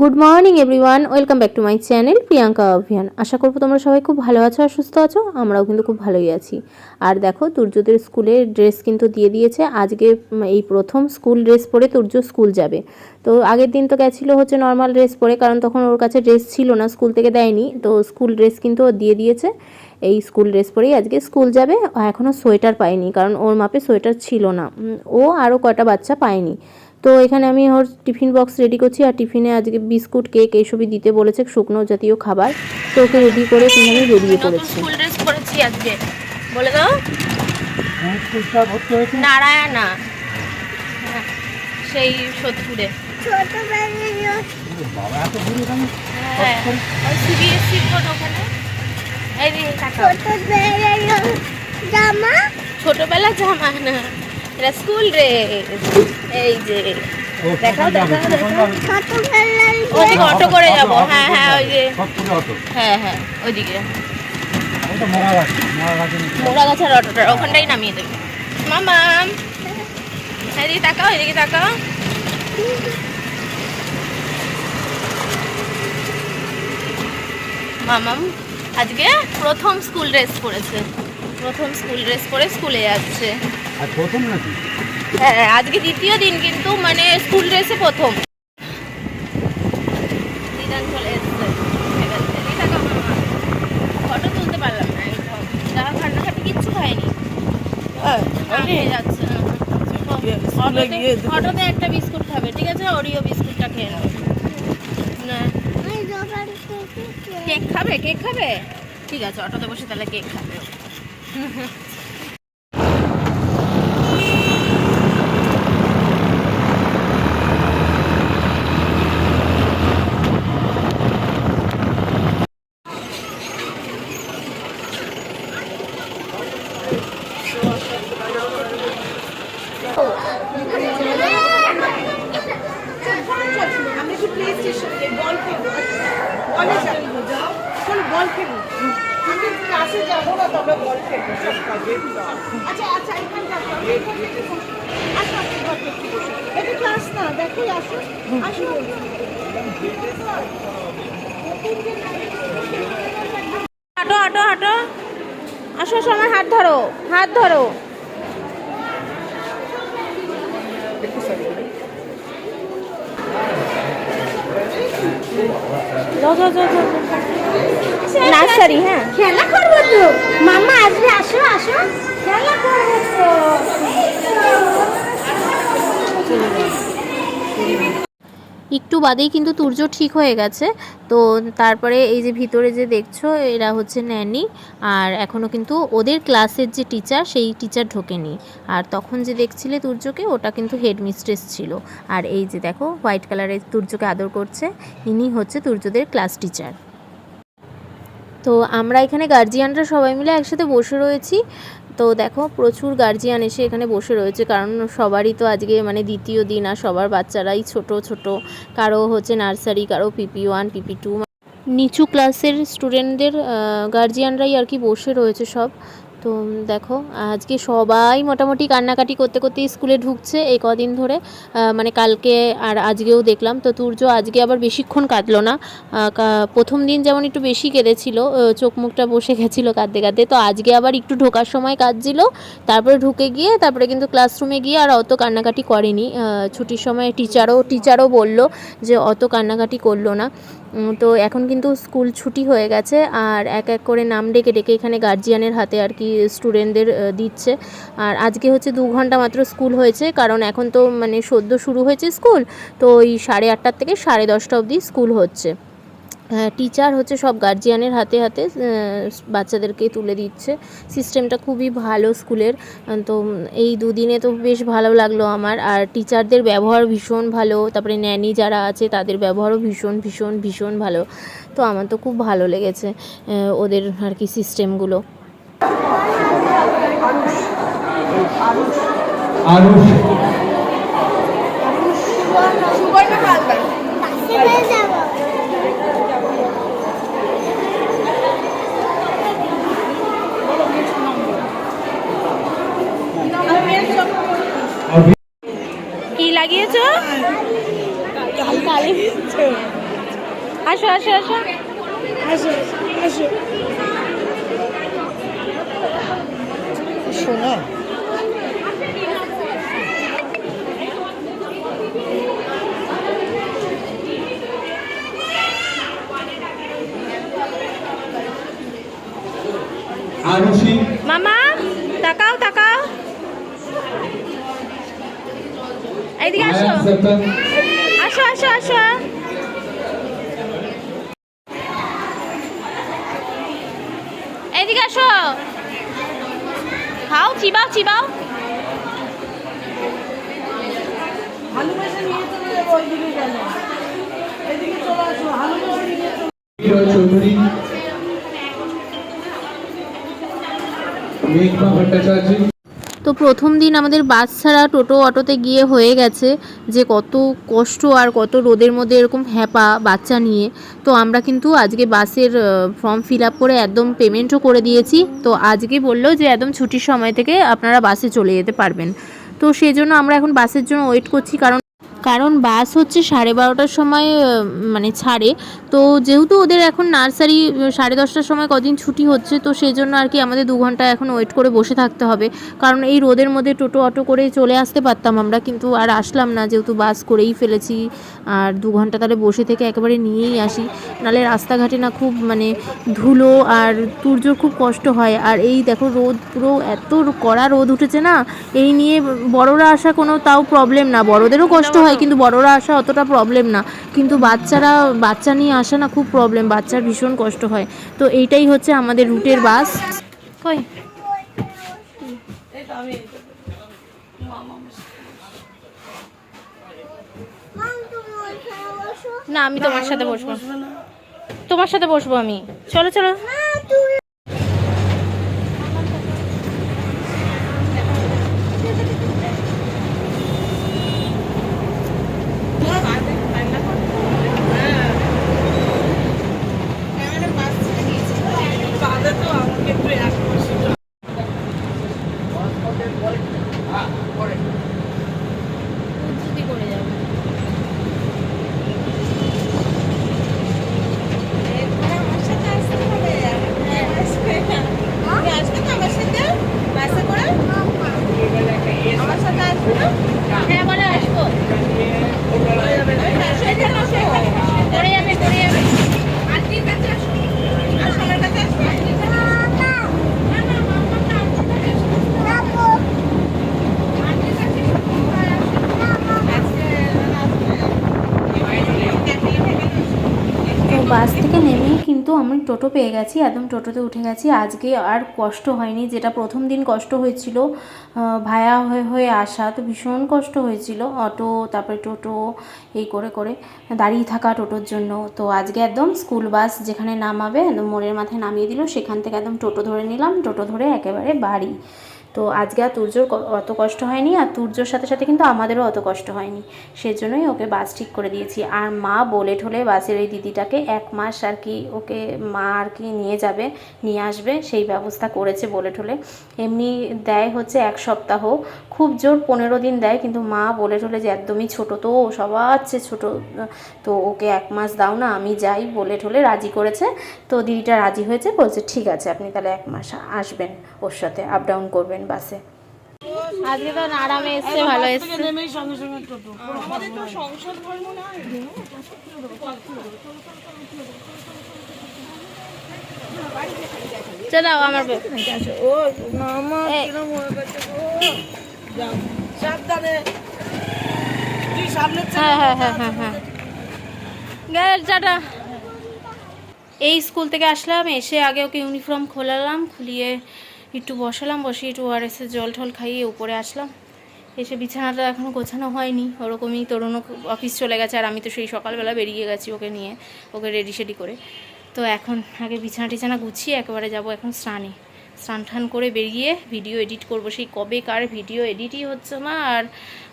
Good morning everyone welcome back to my channel Priyanka Abhiyan আশা করব তোমরা সবাই খুব ভালো আছো আর সুস্থ আছো, আমরাও কিন্তু খুব ভালোই আছি। আর দেখো, তুর্যদের স্কুলে ড্রেস কিন্তু দিয়ে দিয়েছে। আজকে এই প্রথম স্কুল ড্রেস পরে তুর্য স্কুল যাবে। তো আগের দিন তো গেছিল হচ্ছে নর্মাল ড্রেস পরে, কারণ তখন ওর কাছে ড্রেস ছিল না, স্কুল থেকে দেয়নি। তো স্কুল ড্রেস কিন্তু ও দিয়ে দিয়েছে। এই স্কুল ড্রেস পরেই আজকে স্কুল যাবে। এখনও সোয়েটার পায়নি, কারণ ওর মাপে সোয়েটার ছিল না। ও আরও কটা বাচ্চা পায়নি। তো এখানে আমি ওর টিফিন বক্স রেডি করছি আর টিফিনে আজকে বিস্কুট কেক এইসবই দিতে বলেছে শুকনো জাতীয় খাবার। তো ওকে রেডি করে আমি বেরিয়ে পড়েছি। স্কুল ড্রেস পরেছি আজকে। বলে দাও। নারায়ণা। হ্যাঁ, সেই সোদপুরে হ্যাঁ ছোটবেলা জামা না। এটা স্কুল ড্রেস এই যে দেখাও, দেখাও, অটো করে যাব। হ্যাঁ হ্যাঁ ওই যে হ্যাঁ হ্যাঁ ওইদিকে। অটোটা ওখানটাই নামিয়ে দেবে। মামা। এদিকে তাকাও এদিকে তাকাও। মামাম আজকে প্রথম স্কুল ড্রেস পরেছে। প্রথম স্কুল ড্রেস পরে স্কুলে যাচ্ছে। প্রথম নাকি? হ্যাঁ আজকে দ্বিতীয় দিন কিন্তু মানে স্কুল ড্রেসে প্রথম। ফটো তুলতে পারলাম না যা কান্নাকাটি কিচ্ছু যাচ্ছে। অটোতে- অটোতে একটা বিস্কুট খাবে ঠিক আছে? ওরিও বিস্কুটটা খেয়ে নেবে কেক খাবে কেক খাবে? ঠিক আছে অটোতে বসে তাহলে কেক খাবে ও। আমরা একটু প্লে স্টেশনে বল খেলব বলে যাব যাও চলো বল খেলব আমি ক্লাসে যাব না তো আমরা বল খেলব আচ্ছা আচ্ছা এখানে যাব আসো আসো। ঘর থেকে বসো। এটা ক্লাস না দেখো আসো আসো। হাঁটো হাঁটো হাঁটো। আসো আসো আমার হাত ধরো হাত ধরো। নার্সারি হ্যাঁ। খেলা করব তো। মামা আসবে আসো আসো। খেলা করব তো। একটু বাদেই কিন্তু তুর্য ঠিক হয়ে গেছে। তো তারপরে এই যে ভিতরে যে দেখছ এরা হচ্ছে ন্যানি। আর এখনও কিন্তু ওদের ক্লাসের যে টিচার সেই টিচার ঢোকেনি। আর তখন যে দেখছিলে তুর্যকে ওটা কিন্তু হেড মিস্ট্রেস ছিল। আর এই যে দেখো হোয়াইট কালারের তুর্যকে আদর করছে। ইনি হচ্ছে তুর্যদের ক্লাস টিচার তো আমরা এখানে গার্জিয়ানরা সবাই মিলে একসাথে বসে রয়েছি। তো দেখো, প্রচুর গার্জিয়ান এসে এখানে বসে রয়েছে, কারণ সবারই তো আজকে মানে দ্বিতীয় দিন, আর সবার বাচ্চারাই ছোট ছোট। কারও হচ্ছে নার্সারি কারও পিপি ওয়ান পিপি টু নিচু ক্লাসের স্টুডেন্টদের গার্জিয়ানরাই আর কি বসে রয়েছে সব। তো দেখো, আজকে সবাই মোটামুটি কান্নাকাটি করতে করতে স্কুলে ঢুকছে এই কদিন ধরে। মানে কালকে আর আজকেও দেখলাম। তো তুর্য আজকে আবার বেশিক্ষণ কাঁদলো না। প্রথম দিন যেমন একটু বেশি কেঁদেছিল চোখ মুখটা বসে গেছিল কাঁদতে কাঁদতে। তো আজকে আবার একটু ঢোকার সময় কাঁদছিল। তারপরে ঢুকে গিয়ে, তারপরে কিন্তু ক্লাসরুমে গিয়ে আর অত কান্নাকাটি করেনি। ছুটির সময় টিচারও টিচারও বলল যে অত কান্নাকাটি করল না। তো এখন কিন্তু স্কুল ছুটি হয়ে গেছে, আর এক এক করে নাম ডেকে ডেকে এখানে গার্জিয়ানের হাতে আর কি স্টুডেন্টদের দিচ্ছে। আর আজকে হচ্ছে দু ঘণ্টা মাত্র স্কুল হয়েছে, কারণ এখন তো মানে সদ্য শুরু হয়েছে স্কুল, তো ওই সাড়ে আটটার থেকে সাড়ে দশটা অবধি স্কুল হচ্ছে। টিচার হচ্ছে সব গার্জিয়ানের হাতে হাতে বাচ্চাদেরকে তুলে দিচ্ছে। সিস্টেমটা খুবই ভালো স্কুলের। তো এই দুদিনে তো বেশ ভালো লাগল আমার। আর টিচারদের ব্যবহার ভীষণ ভালো। তারপরে ন্যানি যারা আছে তাদের ব্যবহারও ভীষণ ভীষণ ভীষণ ভালো। তো আমার তো খুব ভালো লেগেছে ওদের আর কি সিস্টেমগুলো আরুষ। সুবর্ণ হালদার। লাগিয়েছো? আসো আসো আসো। আসো আসো শোনো মামা তাকাও তাকাও। এইদিকে আসো। আসো আসো আসো। এইদিকে আসো। খাও চিবাও চিবাও। এদিকে চৌধুরী মেঘমা ভট্টাচার্য তো প্রথম দিন আমাদের বাস ছাড়া টোটো অটোতে গিয়ে হয়ে গেছে যে কত কষ্ট আর কত রোদের মধ্যে এরকম হ্যাপা বাচ্চা নিয়ে। তো আমরা কিন্তু আজকে বাসের ফর্ম ফিল আপ করে একদম পেমেন্টও করে দিয়েছি। তো আজকে বলল যে একদম ছুটির সময় থেকে আপনারা বাসে চলে যেতে পারবেন। তো সেই জন্য আমরা এখন বাসের জন্য ওয়েট করছি কারণ কারণ বাস হচ্ছে সাড়ে বারোটার সময় মানে ছাড়ে। তো যেহেতু ওদের এখন নার্সারি সাড়ে দশটার সময় কদিন ছুটি হচ্ছে, তো সেই জন্য আর কি আমাদের দু ঘণ্টা এখন ওয়েট করে বসে থাকতে হবে। কারণ এই রোদের মধ্যে টোটো অটো করে চলে আসতে পারতাম আমরা, কিন্তু আর আসলাম না, যেহেতু বাস করেই ফেলেছি। আর দু ঘণ্টা তাহলে বসে থেকে একেবারে নিয়েই আসি। নাহলে রাস্তাঘাটে না খুব মানে ধুলো আর তুর্যর খুব কষ্ট হয়। আর এই দেখো রোদ, পুরো এত কড়া রোদ উঠেছে না, এই নিয়ে বড়রা আসা কোনো তাও প্রবলেম না। বড়দেরও কষ্ট হয় কিন্তু বড়রা আসা অতটা প্রবলেম না। কিন্তু বাচ্চারা, বাচ্চা নিয়ে আসা না খুব প্রবলেম বাচ্চার ভীষণ কষ্ট হয়। তো এইটাই হচ্ছে আমাদের রুটের বসো না, আমি তোমার সাথে বসবো। তোমার সাথে বসবো আমি। চলো চলো না তুমি বাদে তো আমাকে একটু এক বছর করে যাবে আমার সাথে আসতে হবে আসবে তুমি আসবে তো আমার সাথে বাসে করে আমার সাথে আসবে না হ্যাঁ বলে আসব আসো এখানে আসো করে যাবে করে যাবে আন্টির কাছে আসো আসো আমার কাছে আসবে তো বাস থেকে নেমেই কিন্তু আমি টোটো পেয়ে গেছি, একদম টোটোতে উঠে গেছি। আজকে আর কষ্ট হয়নি, যেটা প্রথম দিন কষ্ট হয়েছিল ভায়া হয়ে হয়ে আসা তো ভীষণ কষ্ট হয়েছিল, অটো, তারপরে টোটো, এই করে করে দাঁড়িয়ে থাকা টোটোর জন্য। তো আজকে একদম স্কুল বাস যেখানে নামাবে, একদম মোড়ের মাথায় নামিয়ে দিল, সেখান থেকে একদম টোটো ধরে নিলাম, টোটো ধরে একেবারে বাড়ি। তো আজকে আর তুর্যর অত কষ্ট হয়নি আর তুর্যর সাথে সাথে কিন্তু আমাদেরও অত কষ্ট হয়নি। সেজন্যই ওকে বাস ঠিক করে দিয়েছি। আর মা বলে ঠলে বাসের এই দিদিটাকে এক মাস আর কি ওকে মা আর কি নিয়ে যাবে, নিয়ে আসবে, সেই ব্যবস্থা করেছে বলে ঠলে এমনি দেয় হচ্ছে এক সপ্তাহ। খুব জোর পনেরো দিন দেয় কিন্তু মা বলে ঠলে যে একদমই ছোট তো, সবার চেয়ে ছোটো। তো ওকে এক মাস দাও না, আমি যাই বলে ঠলে রাজি করেছে। তো দিদিটা রাজি হয়েছে, বলছে, ঠিক আছে, আপনি তাহলে এক মাস আসবেন ওর সাথে আপ ডাউন করবেন। বাসে। আজকে ভালো এসছে। আমার হয়ে হ্যাঁ হ্যাঁ এই স্কুল থেকে আসলাম, এসে আগে ওকে ইউনিফর্ম খোলালাম, খুলিয়ে একটু বসালাম, বসিয়ে একটু ওআরএসের জল টল খাইয়ে উপরে আসলাম। এসে বিছানাটা এখনও গোছানো হয়নি। ওরকমই তরুণও অফিস চলে গেছে আর আমি তো সেই সকালবেলা বেরিয়ে গেছি ওকে নিয়ে, ওকে রেডি সেডি করে। তো এখন আগে বিছানা টিছানা গুছিয়ে একেবারে যাব এখন স্নানে। স্নান টান করে বেরিয়ে ভিডিও এডিট করব। সেই কবে কার ভিডিও এডিটই হচ্ছে না আর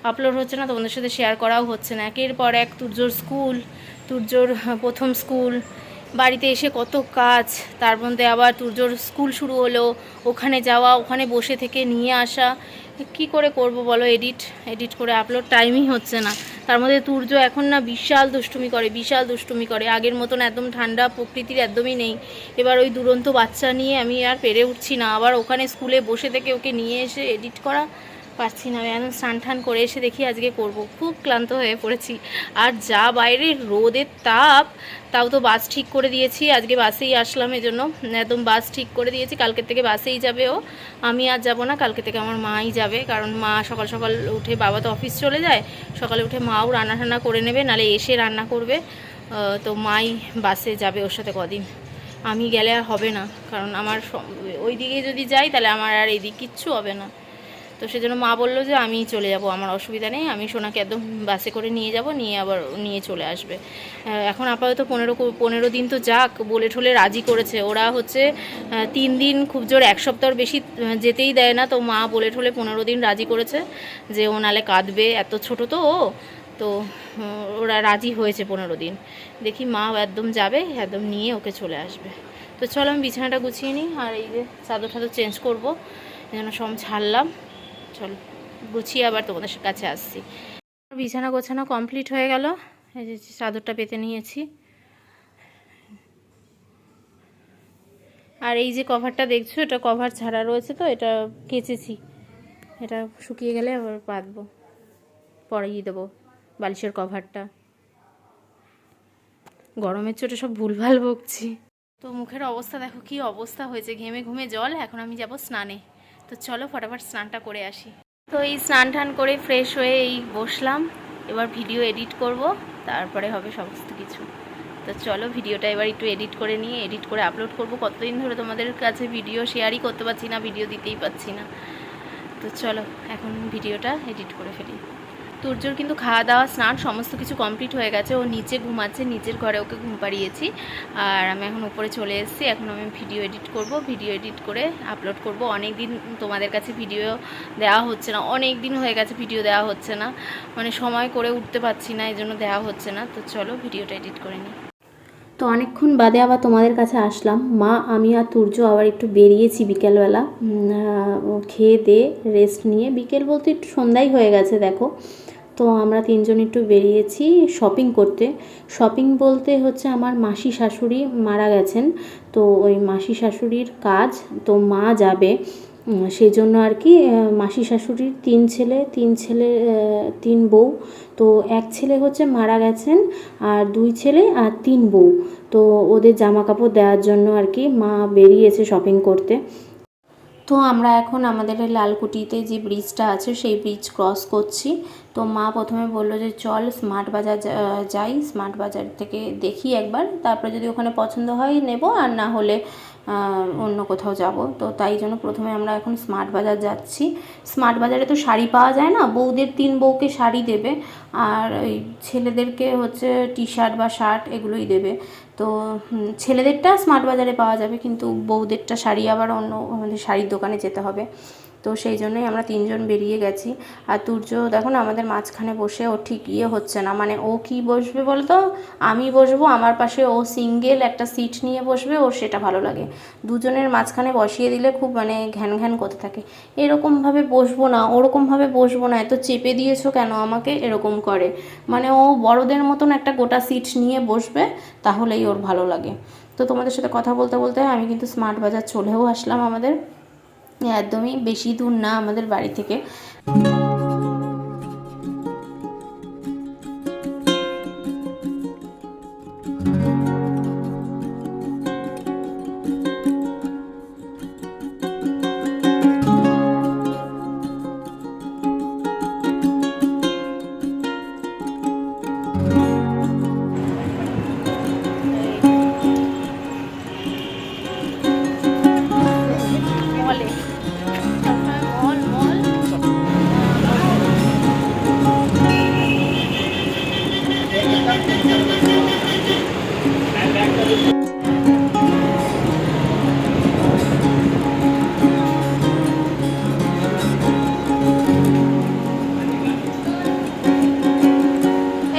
আপলোড হচ্ছে না, তোমাদের সাথে শেয়ার করাও হচ্ছে না। একের পর এক তুর্যর স্কুল তুর্যর প্রথম স্কুল বাড়িতে এসে কত কাজ, তার মধ্যে আবার তুর্যর স্কুল শুরু হলো, ওখানে যাওয়া, ওখানে বসে থেকে নিয়ে আসা। কি করে করব বলো এডিট এডিট করে আপলোড টাইমই হচ্ছে না। তার মধ্যে তুর্য এখন না বিশাল দুষ্টুমি করে, বিশাল দুষ্টুমি করে। আগের মতন একদম ঠান্ডা প্রকৃতির একদমই নেই। এবার ওই দুরন্ত বাচ্চা নিয়ে আমি আর পেরে উঠছি না। আবার ওখানে স্কুলে বসে থেকে ওকে নিয়ে এসে এডিট করা পারছি না। আমি এখন স্নান টান করে এসে দেখি আজকে করব। খুব ক্লান্ত হয়ে পড়েছি। আর যা বাইরে রোদের তাপ, তাও তো বাস ঠিক করে দিয়েছি। আজকে বাসেই আসলাম এজন্য। একদম বাস ঠিক করে দিয়েছি। কালকের থেকে বাসেই যাবে ও। আমি আর যাব না। কালকে থেকে আমার মাই যাবে। কারণ মা সকাল সকাল উঠে বাবা তো অফিস চলে যায়। সকালে উঠে মাও রান্না টান্না করে নেবে, নালে এসে রান্না করবে। তো মাই বাসে যাবে ওর সাথে কদিন। আমি গেলে আর হবে না। কারণ আমার ওই দিকে যদি যাই তাহলে আমার আর এদিক কিচ্ছু হবে না। তো সেজন্য মা বলল যে আমি চলে যাব, আমার অসুবিধা নেই, আমি সোনাকে একদম বাসে করে নিয়ে যাব, নিয়ে আবার নিয়ে চলে আসবে। এখন আপাতত পনেরো পনেরো দিন তো যাক, বলে ঠলে রাজি করেছে। ওরা হচ্ছে তিন দিন খুব জোর, এক সপ্তাহর বেশি যেতেই দেয় না। তো মা বলে ঠলে পনেরো দিন রাজি করেছে যে ও নালে কাঁদবে, এত ছোট তো ও। তো ওরা রাজি হয়েছে পনেরো দিন। দেখি মা একদম যাবে, একদম নিয়ে ওকে চলে আসবে। তো চলো আমি বিছানাটা গুছিয়ে নিই, আর এই যে চাদর টাদর চেঞ্জ করব জন্য সব ছাড়লাম। চলো, গুছিয়ে আবার তোমাদের কাছে আসছি। বিছানা গোছানো কমপ্লিট হয়ে গেল। এই যে চাদরটা পেতে নিয়েছি। আর এই যে কভারটা দেখছ, এটা কভার ছাড়া রয়েছে তো, এটা কেচেছি। এটা শুকিয়ে গেলে আবার পাতবো। পরিয়ে দেবো বালিশের কভারটা। গরমের চোটে সব ভুলভাল বকছি তো মুখের অবস্থা দেখো, কি অবস্থা হয়েছে। ঘেমে ঘুমে জল, এখন আমি যাব স্নানে। তো চলো ফটাফট স্নানটা করে আসি। তো এই স্নান টান করে ফ্রেশ হয়ে এই বসলাম, এবার ভিডিও এডিট করব, তারপরে হবে সমস্ত কিছু। তো চলো ভিডিওটা এবার একটু এডিট করে নিয়ে এডিট করে আপলোড করব। কতদিন ধরে তোমাদের কাছে ভিডিও শেয়ারই করতে পারছি না ভিডিও দিতেই পারছি না। তো চলো, এখন ভিডিওটা এডিট করে ফেলি। তুর্যর কিন্তু খাওয়া দাওয়া, স্নান সমস্ত কিছু কমপ্লিট হয়ে গেছে। ও নিচে ঘুমাচ্ছে নিচের ঘরে ওকে ঘুম পাড়িয়েছি। আর আমি এখন উপরে চলে এসেছি। এখন আমি ভিডিও এডিট করব। ভিডিও এডিট করে আপলোড করব। অনেক দিন তোমাদের কাছে ভিডিও দেওয়া হচ্ছে না। অনেক দিন হয়ে গেছে ভিডিও দেওয়া হচ্ছে না। মানে সময় করে উঠতে পারছি না এই জন্য দেওয়া হচ্ছে না। তো চলো ভিডিওটা এডিট করে নিই। তো অনেকক্ষণ বাদে আবার তোমাদের কাছে আসলাম। মা, আমি আর তুর্য আবার একটু বেরিয়েছি বিকেলবেলা। খেয়ে দে রেস্ট নিয়ে। বিকেল বলতে একটু সন্ধ্যাই হয়ে গেছে, দেখো। তো আমরা তিনজন একটু বেরিয়েছি শপিং করতে। শপিং বলতে হচ্ছে আমার মাসি শাশুড়ি মারা গেছেন, তো ওই মাসি শাশুড়ির কাজ, তো মা যাবে। সেই জন্য আর কি মাসি শাশুড়ির তিন ছেলে তিন ছেলে তিন বউ। তো এক ছেলে হচ্ছে মারা গেছেন আর দুই ছেলে আর তিন বউ। তো ওদের জামা কাপড় দেওয়ার জন্য আর কি মা বেরিয়েছে শপিং করতে। তো আমরা এখন আমাদের লালকুটিতে যে ব্রিজটা আছে, সেই ব্রিজ ক্রস করছি। তো মা প্রথমে বলল যে, চল স্মার্ট বাজার যাই স্মার্ট বাজার থেকে দেখি একবার। তারপরে যদি ওখানে পছন্দ হয়, নেব। আর না হলে অন্য কোথাও যাব। তো তাই জন্য প্রথমে আমরা এখন স্মার্ট বাজার যাচ্ছি। স্মার্ট বাজারে তো শাড়ি পাওয়া যায় না। বউদের তিন বউকে শাড়ি দেবে। আর ওই ছেলেদেরকে হচ্ছে টি শার্ট বা শার্ট এগুলোই দেবে। তো ছেলেদেরটা স্মার্ট বাজারে পাওয়া যাবে। কিন্তু বউদেরটা শাড়ি আবার অন্য আমাদের শাড়ির দোকানে যেতে হবে। তো সেই জন্যই আমরা তিনজন বেরিয়ে গেছি। আর তুর্য, দেখো না, আমাদের মাঝখানে বসে ও ঠিক ইয়ে হচ্ছে না। মানে ও কি বসবে বলতো? আমি বসবো, আমার পাশে ও সিঙ্গেল একটা সিট নিয়ে বসবে, ওর সেটা ভালো লাগে। দুজনের মাঝখানে বসিয়ে দিলে খুব মানে ঘ্যান ঘ্যান করতে থাকে। এরকমভাবে বসবো না, ওরকমভাবে বসবো না, এত চেপে দিয়েছ কেন আমাকে? এরকম করে। মানে ও বড়দের মতন একটা গোটা সিট নিয়ে বসবে, তাহলেই ওর ভালো লাগে। তো তোমাদের সাথে কথা বলতে বলতে আমি কিন্তু স্মার্ট বাজার চলেও আসলাম আমাদের। একদমই বেশি দূর না আমাদের বাড়ি থেকে।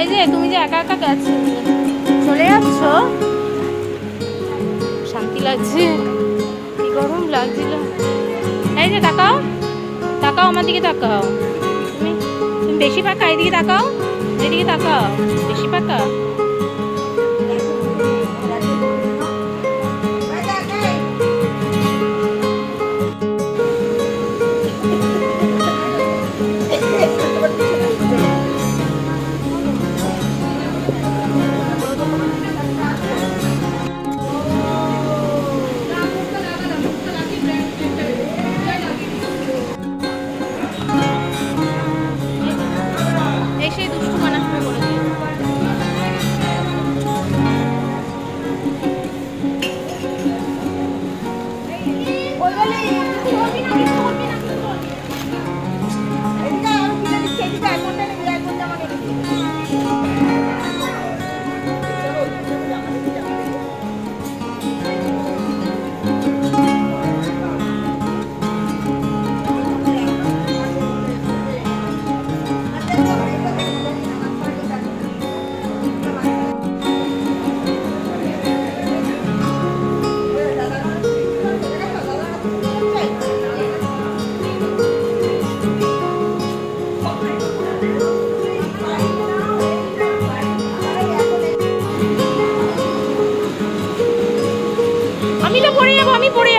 এই যে, তুমি যে একা একা গেছো, চলে যাচ্ছ? শান্তি লাগছে। কি গরম লাগছিল। এই যে, তাকাও। তাকাও আমার দিকে তাকাও। তুমি তুমি বেশি পাকা এইদিকে তাকাও। এদিকে তাকাও। বেশি পাকা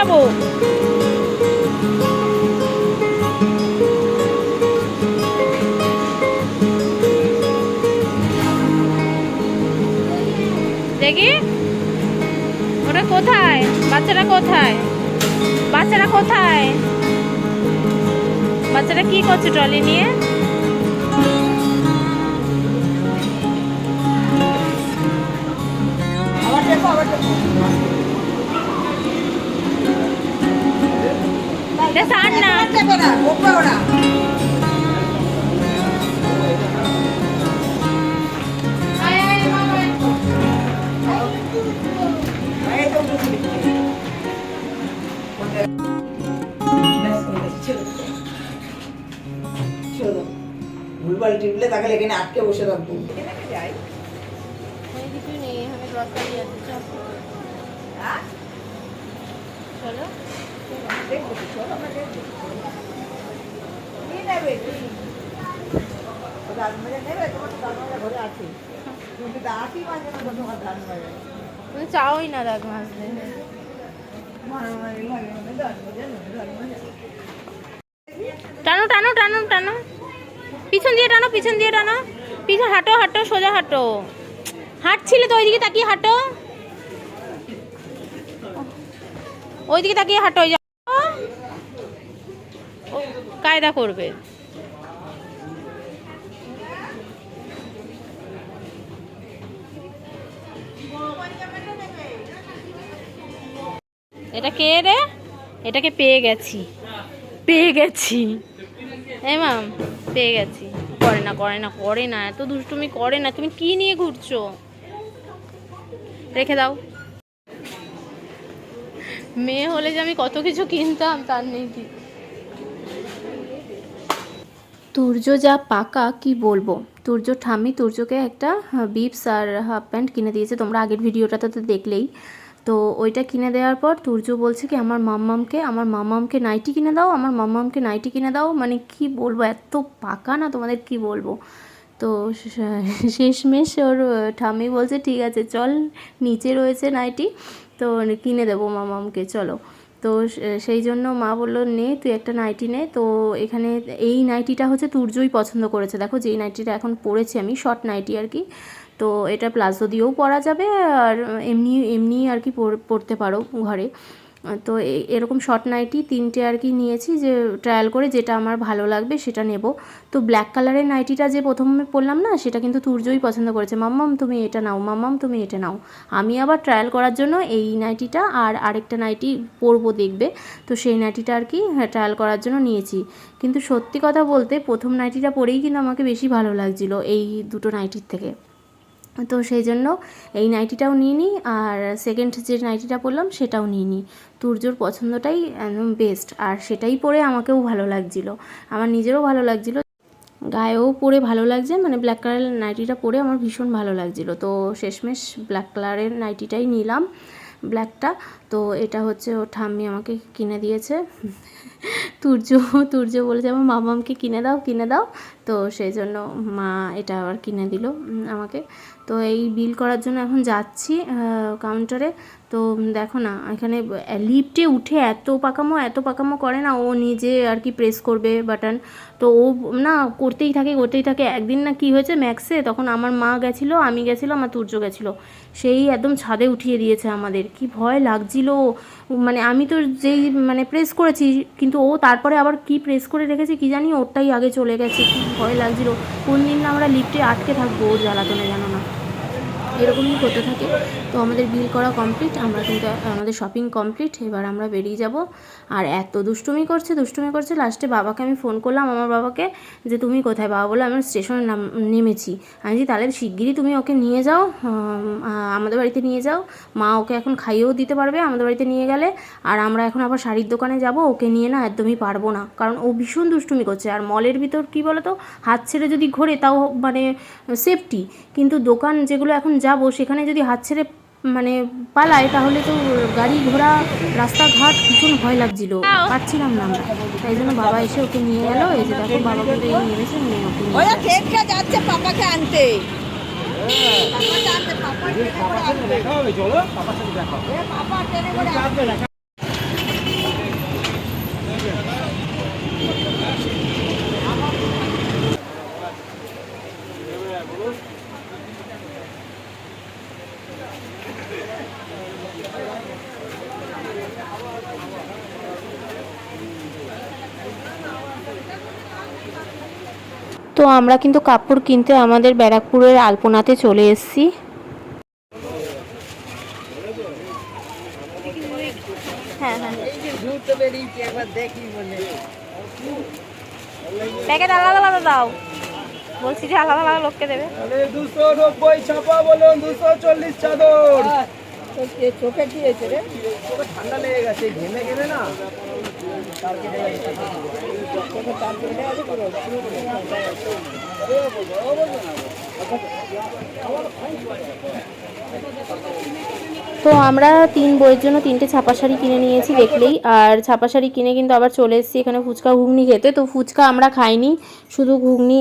যাব। দেখি? ওটা কোথায়? বাচ্চারা কোথায়? বাচ্চারা কোথায়? বাচ্চারা কি করছে ট্রলি নিয়ে? আবার দেখো, আবার দেখো। ভুলভাল টিপলে তাকে এখানে আটকে বসে থাকব এখানে যাই কিছু নেই এখানে গ্রসারি আছে হ্যাঁ চলো দেখব তো, চল আমরা দেখব কি নেবে কি ও দাঁত মেজে নেবে তোমার তো দাঁত মাজা ঘরে আছে কিন্তু দাঁতই মাজে না তো তোমার দাঁত মাজা তুমি চাওই না দাঁত মাজা টানো টানো টানো টানো। পিছন দিয়ে টানো, পিছন দিয়ে টানো। পিছন হাঁটো হাঁটো, সোজা হাঁটো। হাঁটছিলে তো ওইদিকে তাকিয়ে হাঁটো। ওইদিকে তাকিয়ে হাঁটো কায়দা করবে। এটা কে রে? এটাকে পেয়ে গেছি। পেয়ে গেছি। এই পেয়ে গেছি। করে না করে না করে না। এত দুষ্টুমি করে না। তুমি কি নিয়ে ঘুরছো? রেখে দাও। মেয়ে হলে যে আমি কত কিছু কিনতাম, তার নেই কি? তুর্য যা পাকা, কি বলব? তুর্য ঠাম্মি, তুর্যকে একটা বিপস আর হাফ প্যান্ট কিনে দিয়েছে। তোমরা আগের ভিডিওটাতে তো দেখলেই। তো ওইটা কিনে দেওয়ার পর তুর্য বলছে কি, আমার মাম্মামকে আমার মাম্মামকে নাইটি কিনে দাও, আমার মাম্মামকে নাইটি কিনে দাও। মানে কি বলব, এত পাকা না তোমাদের কি বলব? তো শেষমেশ ওর ঠাম্মি বলছে, ঠিক আছে, চল, নিচে রয়েছে নাইটি, তো কিনে দেবো মামামকে চলো। তো সেই জন্য মা বলল, নে, তুই একটা নাইটি নে। তো এখানে এই নাইটিটা হচ্ছে তুর্যই পছন্দ করেছে। দেখো, যেই নাইটিটা এখন পরেছি আমি, শর্ট নাইটি আর কি। তো এটা প্লাজো দিয়েও পরা যাবে আর এমনি এমনি আর কি পরতে পারো ঘরে। তো এরকম শর্ট নাইটি তিনটে আর কি নিয়েছি যে ট্রায়াল করে যেটা আমার ভালো লাগবে সেটা নেব। তো ব্ল্যাক কালারের নাইটিটা যে প্রথমে পরলাম না, সেটা কিন্তু তুর্যই পছন্দ করেছে। মাম্মাম তুমি এটা নাও মাম্মাম তুমি এটা নাও। আমি আবার ট্রায়াল করার জন্য এই নাইটিটা আর আরেকটা নাইটি পরবো দেখবে। তো সেই নাইটিটা আর কি হ্যাঁ ট্রায়াল করার জন্য নিয়েছি। কিন্তু সত্যি কথা বলতে প্রথম নাইটিটা পরেই কিন্তু আমাকে বেশি ভালো লাগছিল এই দুটো নাইটির থেকে। তো সেই জন্য এই নাইটিটাও নিয়ে নিই আর সেকেন্ড যে নাইটিটা পরলাম সেটাও নিয়ে নিই। তুর্যর পছন্দটাই একদম বেস্ট আর সেটাই পরে আমাকেও ভালো লাগছিল। আমার নিজেরও ভালো লাগছিল। গায়েও পরে ভালো লাগছে মানে ব্ল্যাক কালারের নাইটিটা পরে আমার ভীষণ ভালো লাগছিল। তো শেষমেশ ব্ল্যাক কালারের নাইটিটাই নিলাম ব্ল্যাকটা তো এটা হচ্ছে ও ঠাম্মি আমাকে কিনে দিয়েছে। তুর্য তুর্য বলেছে আমার মামামকে কিনে দাও কিনে দাও। তো সেই জন্য মা এটা আবার কিনে দিল আমাকে। তো এই বিল করার জন্য এখন যাচ্ছি কাউন্টারে তো দেখো না, এখানে লিফটে উঠে এত পাকামো এত পাকামো করে না, ও নিজে আর কি প্রেস করবে বাটন তো ও না করতেই থাকে করতেই থাকে। একদিন না কি হয়েছে ম্যাক্সে তখন আমার মা গেছিল, আমি গেছিল আমার তুর্য গেছিল। সেই একদম ছাদে উঠিয়ে দিয়েছে আমাদের। কি ভয় লাগছিল মানে আমি তো যেই মানে প্রেস করেছি, কিন্তু ও তারপরে আবার কি প্রেস করে রেখেছে কি জানি, ওরটাই আগে চলে গেছে, কি ভয় লাগছিল। কোন দিন না আমরা লিফটে আটকে থাকব ওর জ্বালাতনে, জানো না। এরকমই হতে থাকে। তো আমাদের বিল করা কমপ্লিট আমরা কিন্তু, আমাদের শপিং কমপ্লিট এবার আমরা বেরিয়ে যাব। আর এত দুষ্টুমি করছে দুষ্টুমি করছে লাস্টে বাবাকে আমি ফোন করলাম, আমার বাবাকে যে, তুমি কোথায়? বাবা বলে আমি স্টেশনে নাম, নেমেছি। আমি বলছি, তাহলে শিগগিরই তুমি ওকে নিয়ে যাও আমাদের বাড়িতে নিয়ে যাও। মা ওকে এখন খাইয়েও দিতে পারবে, আমাদের বাড়িতে নিয়ে গেলে। আর আমরা এখন আবার শাড়ির দোকানে যাব, ওকে নিয়ে না একদমই পারব না। কারণ ও ভীষণ দুষ্টুমি করছে। আর মলের ভিতর কী বলো তো হাত ছেড়ে যদি ঘোরে, তাও মানে সেফটি কিন্তু দোকান যেগুলো এখন যাব সেখানে যদি হাত ছেড়ে মানে পালায় তাহলে তো গাড়ি ঘোড়া রাস্তাঘাট ভীষণ ভয় লাগছিল। পাচ্ছিলাম না আমরা। তাই জন্য বাবা এসে ওকে নিয়ে গেল। এই যে দেখো বাবা বলে নিয়ে ওকে যাচ্ছে পাপাকে আনতে। পাপাকে আনতে। পাপা ট্রেনে করে আসবে। এ, পাপা ট্রেনে করে আসবে। তো আমরা কিন্তু কাপড় কিনতে আমাদের ব্যারাকপুরের আলপনাতে চলে এসেছি। হ্যাঁ হ্যাঁ। প্যাকেট আলাদা আলাদা দাও। বলছি যে আলাদা আলাদা লোককে দেবে। দুশো নব্বই ছাপা বলুন দুশো চল্লিশ চাদর। চোখে কি হয়েছে রে? ঠান্ডা লেগে গেছে ঘেমে ঘেমে না? টার্গেট তো আমরা তিন বইয়ের জন্য তিনটে ছাপা শাড়ি কিনে নিয়েছি দেখলেই। আর ছাপা শাড়ি কিনে কিন্তু আবার চলে এসেছি এখানে ফুচকা ঘুগনি খেতে। তো ফুচকা আমরা খাইনি, শুধু ঘুগনি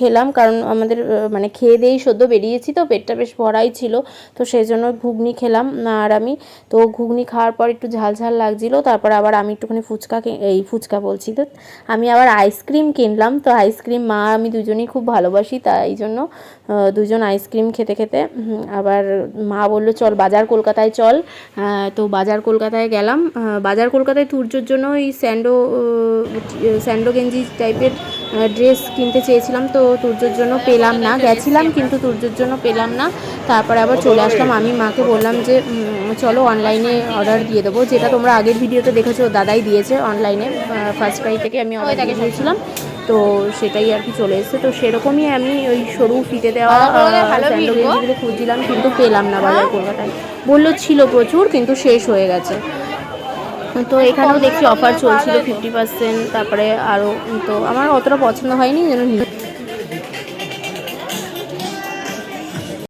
খেলাম কারণ আমাদের মানে খেয়ে দিয়েই সদ্য বেরিয়েছি তো, পেটটা বেশ ভরাই ছিল। তো সেই জন্য ঘুগনি খেলাম আর আমি। তো ঘুগনি খাওয়ার পর একটু ঝাল ঝাল লাগছিল, তারপর আবার আমি একটুখানি ফুচকা এই ফুচকা বলছি তো, আমি আবার আইসক্রিম কিনলাম। তো আইসক্রিম মা, আমি দুজনেই খুব ভালোবাসি, তাই জন্য দুজন আইসক্রিম খেতে খেতে আবার মা বলল, চল বাজার কলকাতায় চল। তো বাজার কলকাতায় গেলাম। বাজার কলকাতায় তুর্যর জন্য ওই স্যান্ডো স্যান্ডো গেঞ্জি টাইপের ড্রেস কিনতে চেয়েছিলাম। তো তুর্যর জন্য পেলাম না। গেছিলাম, কিন্তু তুর্যর জন্য পেলাম না। তারপরে আবার চলে আসলাম। আমি মাকে বললাম যে চলো অনলাইনে অর্ডার দিয়ে দেবো। যেটা তোমরা আগের ভিডিওতে দেখেছ, দাদাই দিয়েছে অনলাইনে ফার্স্ট ক্রাই থেকে আমি অর্ডার দিয়েছিলাম। তো সেটাই আর কি চলে এসছে। তো সেরকমই আমি ওই সরু ফিটে দেওয়া স্যান্ডেলগুলো খুঁজছিলাম কিন্তু পেলাম না বাজার কলকাতায়। বলল ছিল প্রচুর কিন্তু শেষ হয়ে গেছে। তো এখানেও দেখছি অফার চলছিল ফিফটি পার্সেন্ট তারপরে আরও তো আমার অতটা পছন্দ হয়নি যেন